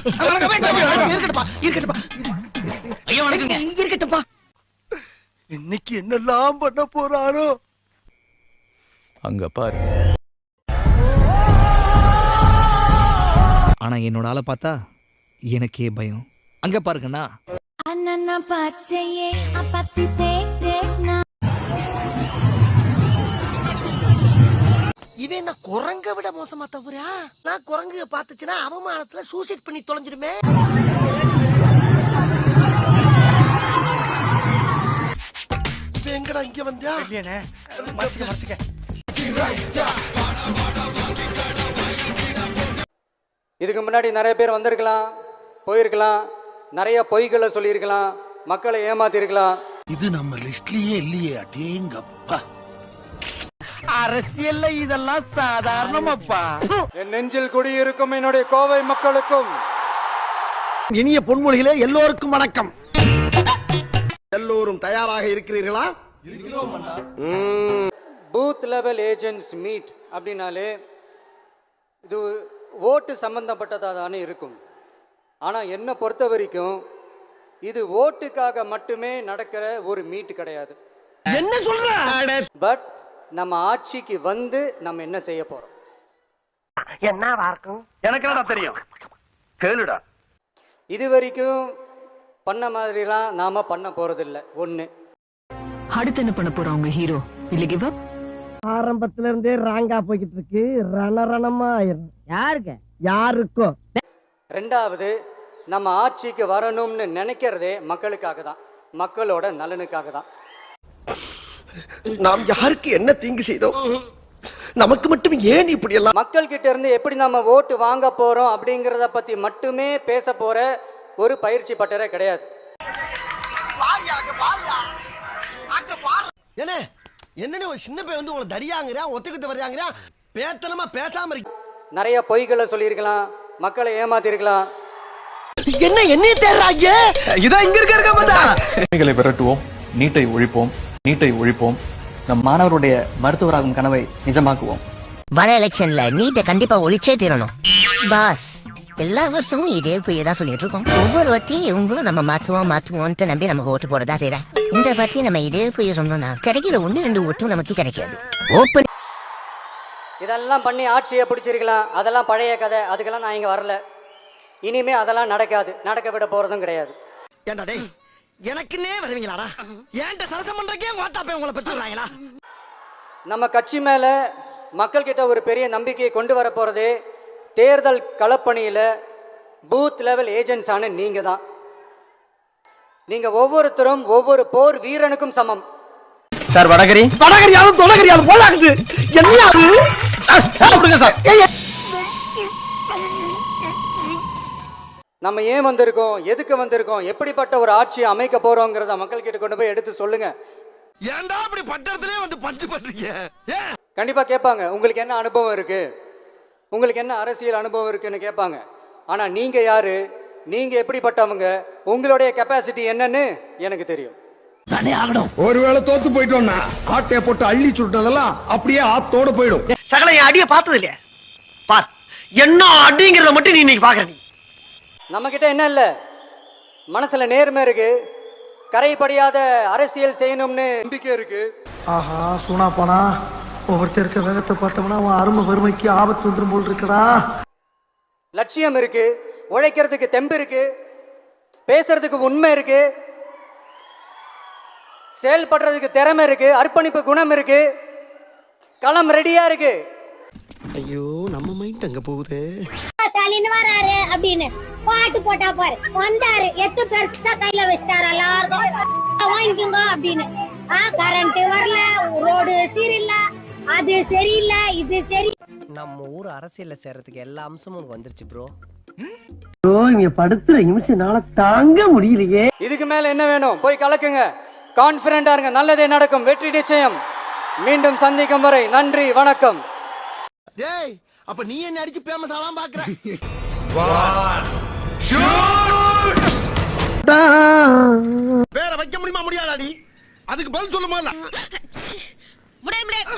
இருக்கட்டும்பா இருக்கட்டும்பா ஐயா வணக்கங்க இருக்கட்டும்பா இன்னைக்கு என்னெல்லாம் பண்ண போறாரோ? அங்க பாரு ஆனா என்னோட ஆளை பார்த்தா எனக்கே பயம். அங்க பாருங்கண்ணா. அண்ணா பச்சையே அப்பத்தி என்ன குரங்க விட மோசமா தவறா நான் குரங்கு பார்த்துச்சுன்னா அவமானத்துல சூசைட் பண்ணி தொலைஞ்சிருமே எங்கடா இங்க வந்தா மறைச்சுக்க மறைச்சுக்க. இதுக்கு முன்னாடி நிறைய பேர் வந்திருக்கலாம் போயிருக்கலாம் நிறைய பொய்களை சொல்லியிருக்கலாம் மக்களை ஏமாத்திருக்கலாம். இது நம்ம லிஸ்ட்லயே இல்லையே அடேங்கப்பா. அரசியல்ல இதெல்லாம் சாதாரணமாப்பா. என் நெஞ்சில் குடியிருக்கும் என்னுடைய கோவை மக்களுக்கும். இனிய பொன்மொழிகளே எல்லோருக்கும் வணக்கம். எல்லோரும் தயாராக இருக்கிறீர்களா? பூத் லெவல் ஏஜென்ட்ஸ் மீட் அப்படின்னாலே இது ஓட்டு சம்பந்தப்பட்டதாக தானே இருக்கும். ஆனால் என்னை பொறுத்த வரைக்கும் இது ஓட்டுக்காக மட்டுமே நடக்கிற ஒரு மீட் கிடையாது. என்ன சொல்ற? பட் நம்ம ஆட்சிக்கு வந்து நம்ம என்ன செய்ய போகிறோம் என்னவா இருக்கும்? எனக்கு என்னடா தெரியும்? கேளுடா. இது வரைக்கும் பண்ண மாதிரிலாம் நாம் பண்ண போகிறதில்ல ஒன்று அடுத்து என்ன பண்ண போறா உங்க ஹீரோ இல்ல கிவ் அப் ஆரம்பத்துல இருந்தே ராங்கா போய்கிட்டு இருக்கு ரணரணமா ஆயிரும் யாருக்கு? யாருக்கும் ரெண்டாவது நம்ம ஆட்சிக்கு வரணும்னு நினைக்கிறதே மக்களுக்காக தான். மக்களோட நலனுக்காக தான். நாம் யாருக்கு என்ன தீங்கு செய்தோம் நமக்கு மட்டும் ஏன் இப்படி எல்லாம் மக்கள் கிட்ட இருந்து எப்படி நம்ம ஓட்டு வாங்க போறோம் அப்படிங்கிறத பத்தி மட்டுமே பேச போற ஒரு பயிற்சி பட்டறை கிடையாது. என்ன என்னன்னு ஒரு சின்ன பையன் வந்து உங்களை தடியாங்கிறான் ஒத்துக்கிட்டு வர்றாங்கிறான் பேத்தனமா பேசாம இருக்கு நிறைய பொய்களை சொல்லியிருக்கலாம் மக்களை ஏமாத்திருக்கலாம். என்ன என்னைய தேடுறாங்க இதான் இங்க இருக்க இருக்க பார்த்தா. உண்மைகளை விரட்டுவோம் நீட்டை ஒழிப்போம் நீட்டை ஒழிப்போம். நம் மாணவருடைய மருத்துவராகும் கனவை நிஜமாக்குவோம். வர எலெக்ஷன்ல நீட்டை கண்டிப்பா ஒழிச்சே தீரணும். பாஸ் எல்லா வருஷமும் இதே போய் தான் சொல்லிட்டு இருக்கோம். ஒவ்வொரு வாட்டியும் இவங்களும் நம்ம மாத்துவோம் மாத்துவோம்ட்டு நம்பி நமக்கு ஓட்டு போறதா செய்யற இந்த வாட்டி நம்ம இதே போய் சொன்னோம்னா கிடைக்கிற ஒண்ணு ரெண்டு ஓட்டும் நமக்கு கிடைக்காது. ஓப்பன் இதெல்லாம் பண்ணி ஆட்சியை பிடிச்சிருக்கலாம். அதெல்லாம் பழைய கதை. அதுக்கெல்லாம் நான் இங்க வரல. இனிமே அதெல்லாம் நடக்காது. நடக்க விட போறதும் கிடையாது. ஏன்டா டேய் எனக்குன்னே வருவீங்களாடா ஏன்ட்ட சரசம் பண்றக்கே வாட்டா போய் உங்களை பெற்றுறாங்களா நம்ம கட்சி மேல மக்கள் கிட்ட ஒரு பெரிய நம்பிக்கையை கொண்டு வர போறதே தேர்தல் களப்பணியில பூத் லெவல் ஏஜென்ட்ஸான நீங்க தான் நீங்க ஒவ்வொருத்தரும் ஒவ்வொரு போர் வீரனுக்கும் சமம் சார் வடகரி வடகரியாலும் தொடகரியாலும் போலாகுது என்ன அது சாப்பிடுங்க சார் நம்ம ஏன் வந்திருக்கோம்? எதுக்கு வந்திருக்கோம்? எப்படிப்பட்ட ஒரு ஆட்சியை அமைக்க போறோங்கிறத மக்கள் கிட்ட கொண்டு போய் எடுத்து சொல்லுங்க. ஏன்டா அப்படி பட்டத்திலே வந்து பஞ்சு பண்றீங்க? ஏன்? கண்டிப்பா கேட்பாங்க. உங்களுக்கு என்ன அனுபவம் இருக்கு? உங்களுக்கு என்ன அரசியல் அனுபவம் இருக்குன்னு கேட்பாங்க. ஆனா நீங்க யாரு? நீங்க எப்படிப்பட்டவங்க? உங்களுடைய கெப்பாசிட்டி என்னன்னு எனக்கு தெரியும். ஒருவேளை தோத்து போயிட்டோம்னா ஆட்டைய போட்டு அள்ளி சுட்டதெல்லாம் அப்படியே ஆத்தோட போயிடும். சகல என் அடிய பார்த்தது இல்லையா பார் என்ன அடிங்கிறத மட்டும் நீ இன்னைக்கு பாக்குற நீ நம்ம கிட்ட என்ன இல்லை? மனசுல நேர்மை இருக்கு. கரைப்படியாத அரசியல் செய்யணும்னு நம்பிக்கை இருக்கு. ஆஹா சூனா போனா ஒவ்வொருத்தர் இருக்க வேகத்தை பார்த்தோம்னா அவன் அருமை வறுமைக்கு ஆபத்து வந்துரும் போல் இருக்கடா. லட்சியம் இருக்கு. உழைக்கிறதுக்கு தெம்பு இருக்கு. பேசுறதுக்கு உண்மை இருக்கு. செயல்படுறதுக்கு திறமை இருக்கு. அர்ப்பணிப்பு குணம் இருக்கு. களம் ரெடியா இருக்கு. ஐயோ நம்ம மைண்ட் அங்க போகுது. ஸ்டாலின் வராரு அப்படின்னு. பாட்டு போட்டா பாரு. வந்தாரு. எட்டு பேர் தான் கையில வச்சிட்டாரு எல்லாருக்கும். வாங்கிக்கோங்க அப்படின்னு. ஆ கரண்ட் வரல. ரோடு சரியில்ல அது சரியில்லை. இது சரி. நம்ம ஊர் அரசியல்ல சேர்றதுக்கு எல்லா அம்சமும் உனக்கு வந்துருச்சு ப்ரோ இங்க படுத்துற நிமிஷம்னால தாங்க முடியலையே. இதுக்கு மேல என்ன வேணும்? போய் கலக்குங்க. கான்பிடண்டா இருங்க. நல்லதே நடக்கும். வெற்றி நிச்சயம். மீண்டும் சந்திக்கும் வரை நன்றி வணக்கம். டேய் அப்ப நீ என்ன அடிச்சு பேமஸ் ஆலாம் பாக்குற? வேற வைக்க முடியுமா முடியாதாடி? அதுக்கு பதில் சொல்லுமா முடியாது